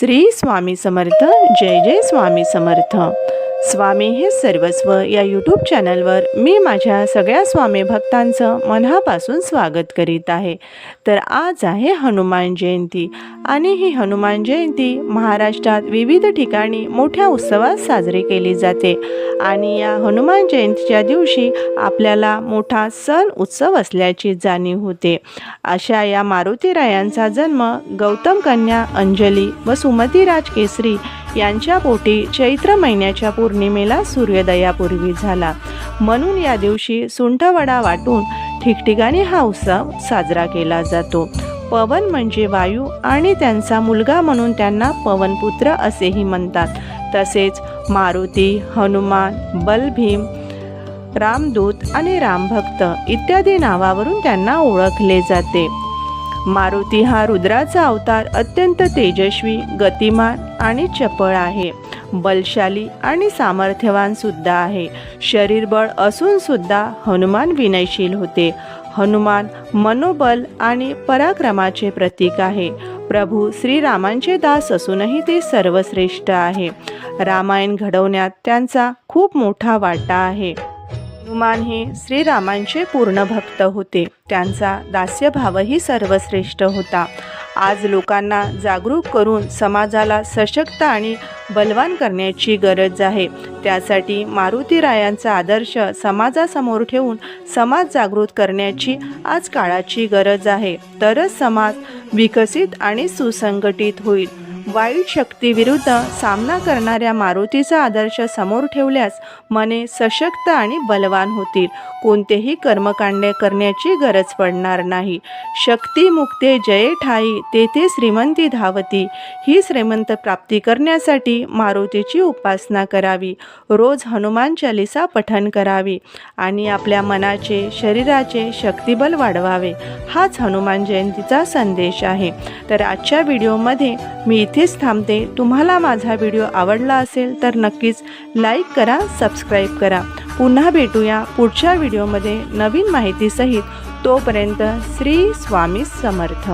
श्री स्वामी समर्थ जय जय स्वामी समर्थ. स्वामी हे सर्वस्व या यूट्यूब चॅनलवर मी माझ्या सगळ्या स्वामी भक्तांचं मनापासून स्वागत करीत आहे. तर आज आहे हनुमान जयंती. आणि ही हनुमान जयंती महाराष्ट्रात विविध ठिकाणी मोठ्या उत्सवात साजरी केली जाते. आणि या हनुमान जयंतीच्या दिवशी आपल्याला मोठा सण उत्सव असल्याची जाणीव होते. अशा या मारुतीरायांचा जन्म गौतम कन्या अंजली व सुमतीराज केसरी यांच्या पोटी चैत्र महिन्याच्या पौर्णिमेला सूर्योदयापूर्वी झाला. म्हणून या दिवशी सुंठवडा वाटून ठिकठिकाणी हा उत्सव साजरा केला जातो. पवन म्हणजे वायू आणि त्यांचा मुलगा म्हणून त्यांना पवनपुत्र असेही म्हणतात. तसेच मारुती हनुमान बलभीम रामदूत आणि रामभक्त इत्यादी नावावरून त्यांना ओळखले जाते. मारुती हा रुद्राचा अवतार अत्यंत तेजस्वी गतिमान आणि चपळ आहे. बलशाली आणि सामर्थ्यवान सुद्धा आहे. शरीरबळ असून सुद्धा हनुमान विनयशील होते. हनुमान मनोबल आणि पराक्रमाचे प्रतीक आहे. प्रभू श्रीरामांचे दास असूनही ते सर्वश्रेष्ठ आहे. रामायण घडवण्यात त्यांचा खूप मोठा वाटा आहे. हनुमान हे श्रीरामांचे पूर्ण भक्त होते. त्यांचा दास्यभावही सर्वश्रेष्ठ होता. आज लोकांना जागरूक करून समाजाला सशक्त आणि बलवान करण्याची गरज आहे. त्यासाठी मारुतीरायांचा आदर्श समाजासमोर ठेवून समाज जागृत करण्याची आज काळाची गरज आहे. तरच समाज विकसित आणि सुसंघटित होईल. वाईट शक्तीविरुद्ध सामना करणाऱ्या मारुतीचा आदर्श समोर ठेवल्यास मने सशक्त आणि बलवान होतील. कोणतेही कर्मकांड करण्याची गरज पडणार नाही. शक्ती मुक्ते जय ठाई तेथे श्रीमंती धावती. ही श्रीमंत प्राप्ती करण्यासाठी मारुतीची उपासना करावी. रोज हनुमान चालिसा पठण करावी आणि आपल्या मनाचे शरीराचे शक्तिबल वाढवावे. हाच हनुमान जयंतीचा संदेश आहे. तर आजच्या व्हिडिओमध्ये मी इथेच थांबते. तुम्हाला माझा व्हिडिओ आवडला असेल तर नक्कीच लाईक करा सबस्क्राईब करा. पुन्हा भेटूया पुढच्या व्हिडिओमध्ये नवीन माहितीसहित. तोपर्यंत श्री स्वामी समर्थ.